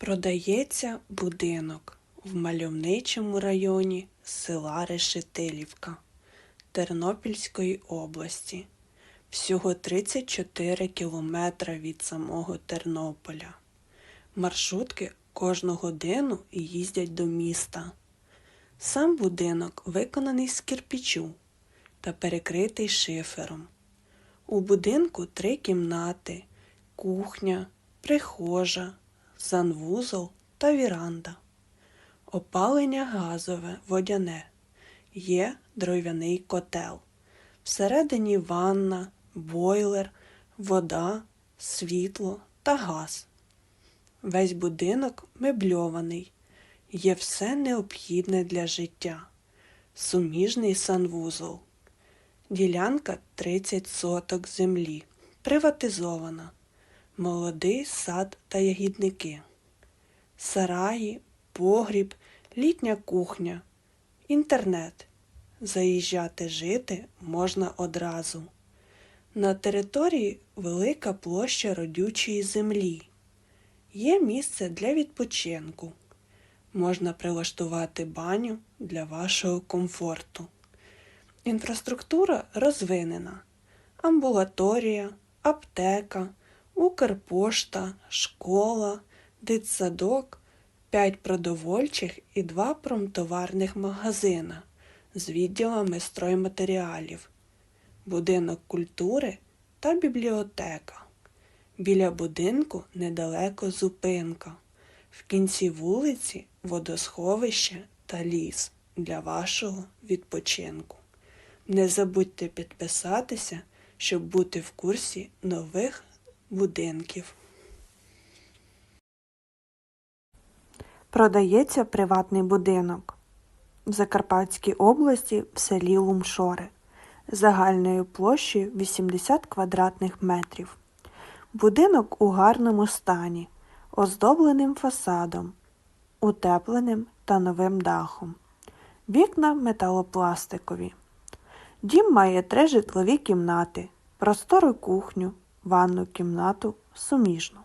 Продається будинок в мальовничому районі села Решетилівка Тернопільської області. Всього 34 кілометра від самого Тернополя. Маршрутки кожну годину їздять до міста. Сам будинок виконаний з кирпічу та перекритий шифером. У будинку три кімнати, кухня, прихожа, санвузол та віранда. Опалення газове, водяне. Є дров'яний котел. Всередині ванна, бойлер, вода, світло та газ. Весь будинок мебльований. Є все необхідне для життя. Суміжний санвузол. Ділянка 30 соток землі. Приватизована. Молодий сад та ягідники. Сараї, погріб, літня кухня, інтернет. Заїжджати жити можна одразу. На території велика площа родючої землі. Є місце для відпочинку. Можна прилаштувати баню для вашого комфорту. Інфраструктура розвинена. Амбулаторія, аптека, Укрпошта, школа, дитсадок, 5 продовольчих і 2 промтоварних магазина з відділами стройматеріалів, будинок культури та бібліотека. Біля будинку недалеко зупинка. В кінці вулиці водосховище та ліс для вашого відпочинку. Не забудьте підписатися, щоб бути в курсі нових будинків. Продається приватний будинок в Закарпатській області в селі Лумшори загальною площею 80 квадратних метрів. Будинок у гарному стані, оздобленим фасадом, утепленим та новим дахом. Вікна металопластикові. Дім має три житлові кімнати, простору кухню, ванну кімнату суміжну.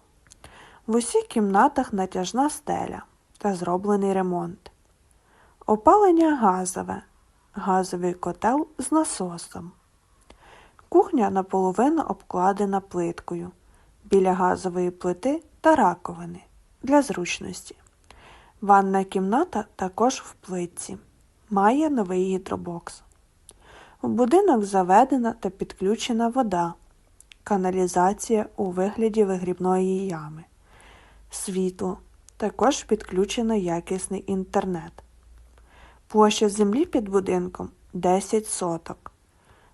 В усіх кімнатах натяжна стеля та зроблений ремонт. Опалення газове, газовий котел з насосом. Кухня наполовину обкладена плиткою біля газової плити та раковини для зручності. Ванна кімната також в плитці. Має новий гідробокс. В будинок заведена та підключена вода, каналізація у вигляді вигрібної ями, світло, також підключено якісний інтернет. Площа землі під будинком 10 соток.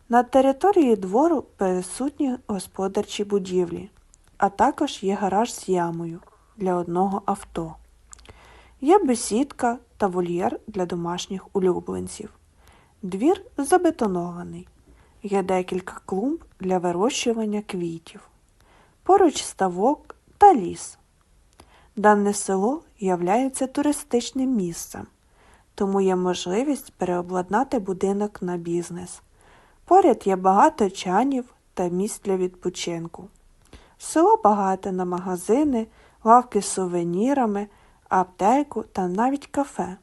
На території двору присутні господарчі будівлі, а також є гараж з ямою для одного авто. Є бесідка та вольєр для домашніх улюбленців. Двір забетонований. Є декілька клумб для вирощування квітів. Поруч ставок та ліс. Дане село являється туристичним місцем, тому є можливість переобладнати будинок на бізнес. Поряд є багато чанів та місць для відпочинку. Село багате на магазини, лавки з сувенірами, аптеку та навіть кафе.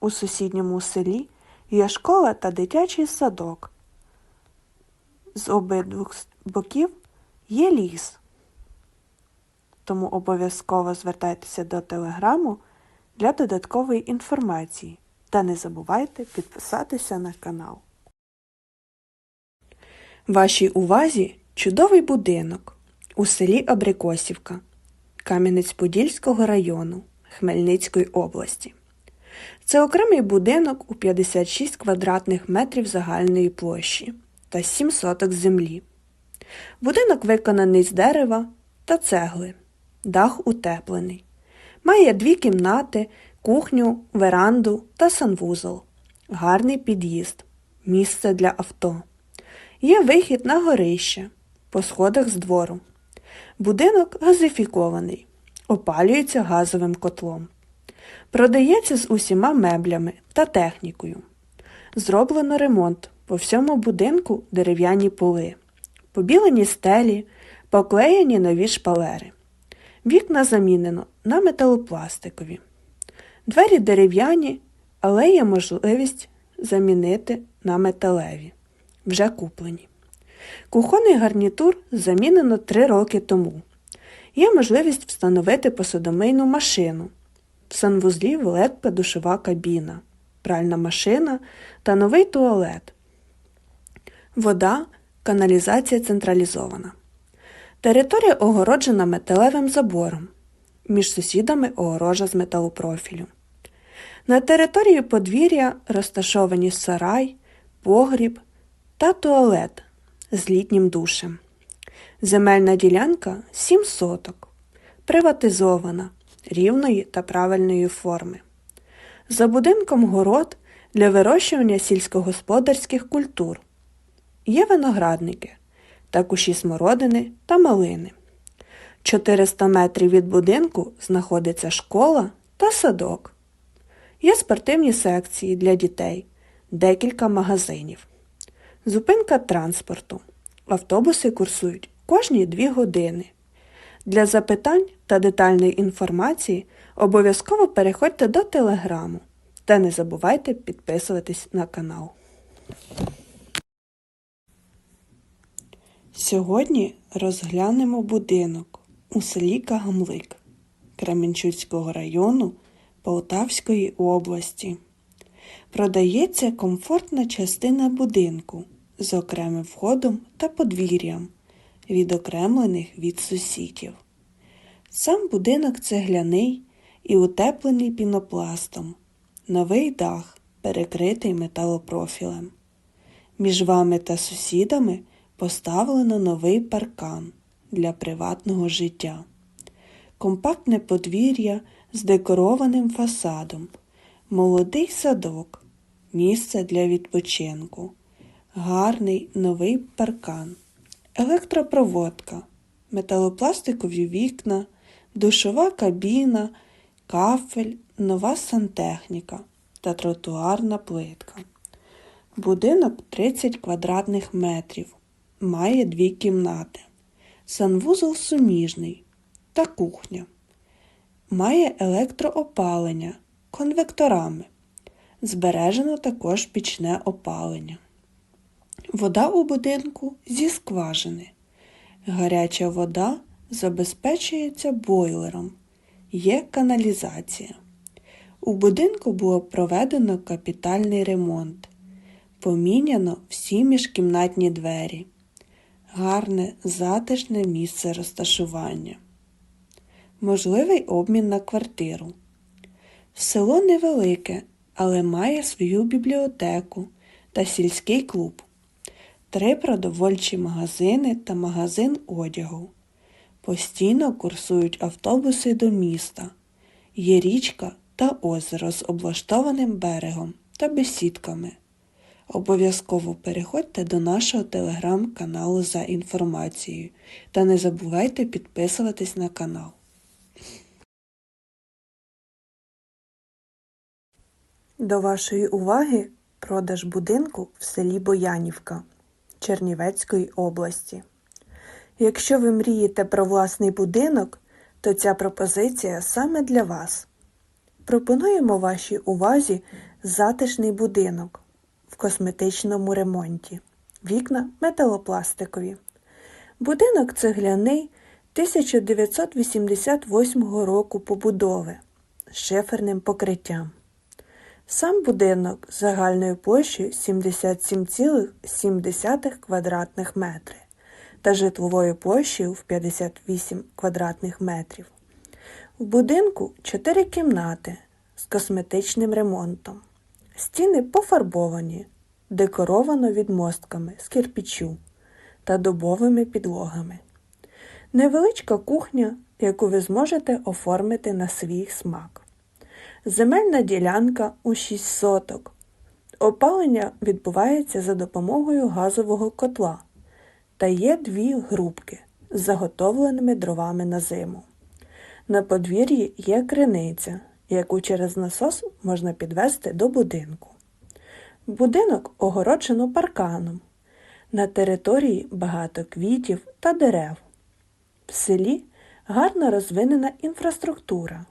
У сусідньому селі є школа та дитячий садок. З обидвох боків є ліс. Тому обов'язково звертайтеся до телеграму для додаткової інформації та не забувайте підписатися на канал. Вашій увазі чудовий будинок у селі Абрикосівка Кам'янець-Подільського району Хмельницької області. Це окремий будинок у 56 квадратних метрів загальної площі та 7 соток землі. Будинок виконаний з дерева та цегли, дах утеплений. Має дві кімнати, кухню, веранду та санвузол, гарний під'їзд, місце для авто. Є вихід на горище по сходах з двору. Будинок газифікований, опалюється газовим котлом. Продається з усіма меблями та технікою. Зроблено ремонт по всьому будинку дерев'яні поли, побілені стелі, поклеєні нові шпалери. Вікна замінено на металопластикові. Двері дерев'яні, але є можливість замінити на металеві, вже куплені. Кухонний гарнітур замінено 3 роки тому. Є можливість встановити посудомийну машину. В санвузлі велика душова кабіна, пральна машина та новий туалет. Вода, каналізація централізована. Територія огороджена металевим забором. Між сусідами огорожа з металопрофілю. На території подвір'я розташовані сарай, погріб та туалет з літнім душем. Земельна ділянка 7 соток, приватизована, рівної та правильної форми. За будинком город для вирощування сільськогосподарських культур. Є виноградники та кущі смородини та малини. 400 метрів від будинку знаходиться школа та садок. Є спортивні секції для дітей, декілька магазинів. Зупинка транспорту. Автобуси курсують кожні 2 години. Для запитань та детальної інформації обов'язково переходьте до телеграму та не забувайте підписуватись на канал. Сьогодні розглянемо будинок у селі Кагамлик Кременчуцького району Полтавської області. Продається комфортна частина будинку з окремим входом та подвір'ям, відокремлених від сусідів. Сам будинок цегляний і утеплений пінопластом, новий дах перекритий металопрофілем. Між вами та сусідами поставлено новий паркан для приватного життя, компактне подвір'я з декорованим фасадом, молодий садок, місце для відпочинку, гарний новий паркан, електропроводка, металопластикові вікна, душова кабіна, кафель, нова сантехніка та тротуарна плитка. Будинок 30 квадратних метрів, має дві кімнати, санвузол суміжний та кухня. Має електроопалення конвекторами. Збережено також пічне опалення. Вода у будинку зі скважини. Гаряча вода забезпечується бойлером. Є каналізація. У будинку було проведено капітальний ремонт. Поміняно всі міжкімнатні двері. Гарне затишне місце розташування. Можливий обмін на квартиру. Село невелике, але має свою бібліотеку та сільський клуб, три продовольчі магазини та магазин одягу. Постійно курсують автобуси до міста. Є річка та озеро з облаштованим берегом та бесідками. Обов'язково переходьте до нашого телеграм-каналу за інформацією та не забувайте підписуватись на канал. До вашої уваги продаж будинку в селі Боянівка Чернівецької області. Якщо ви мрієте про власний будинок, то ця пропозиція саме для вас. Пропонуємо вашій увазі затишний будинок в косметичному ремонті. Вікна металопластикові. Будинок цегляний 1988 року побудови з шиферним покриттям. Сам будинок з загальною площею 77,7 квадратних метри та житловою площею в 58 квадратних метрів. В будинку 4 кімнати з косметичним ремонтом. Стіни пофарбовані, декоровано відмостками з кирпічу та дубовими підлогами. Невеличка кухня, яку ви зможете оформити на свій смак. Земельна ділянка у 6 соток. Опалення відбувається за допомогою газового котла та є дві грубки з заготовленими дровами на зиму. На подвір'ї є криниця, яку через насос можна підвести до будинку. Будинок огороджено парканом. На території багато квітів та дерев. В селі гарно розвинена інфраструктура.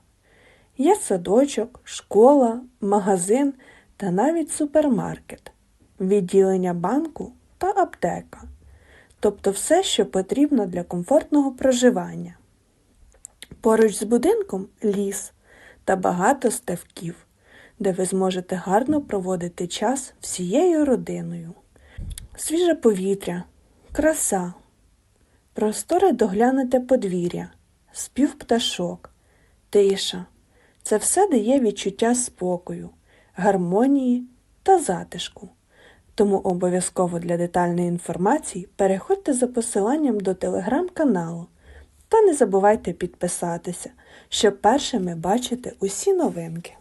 Є садочок, школа, магазин та навіть супермаркет, відділення банку та аптека, тобто все, що потрібно для комфортного проживання. Поруч з будинком ліс та багато ставків, де ви зможете гарно проводити час всією родиною. Свіже повітря, краса, просторе доглянуте подвір'я, спів пташок, тиша. Це все дає відчуття спокою, гармонії та затишку. Тому обов'язково для детальної інформації переходьте за посиланням до телеграм-каналу та не забувайте підписатися, щоб першими бачити усі новинки.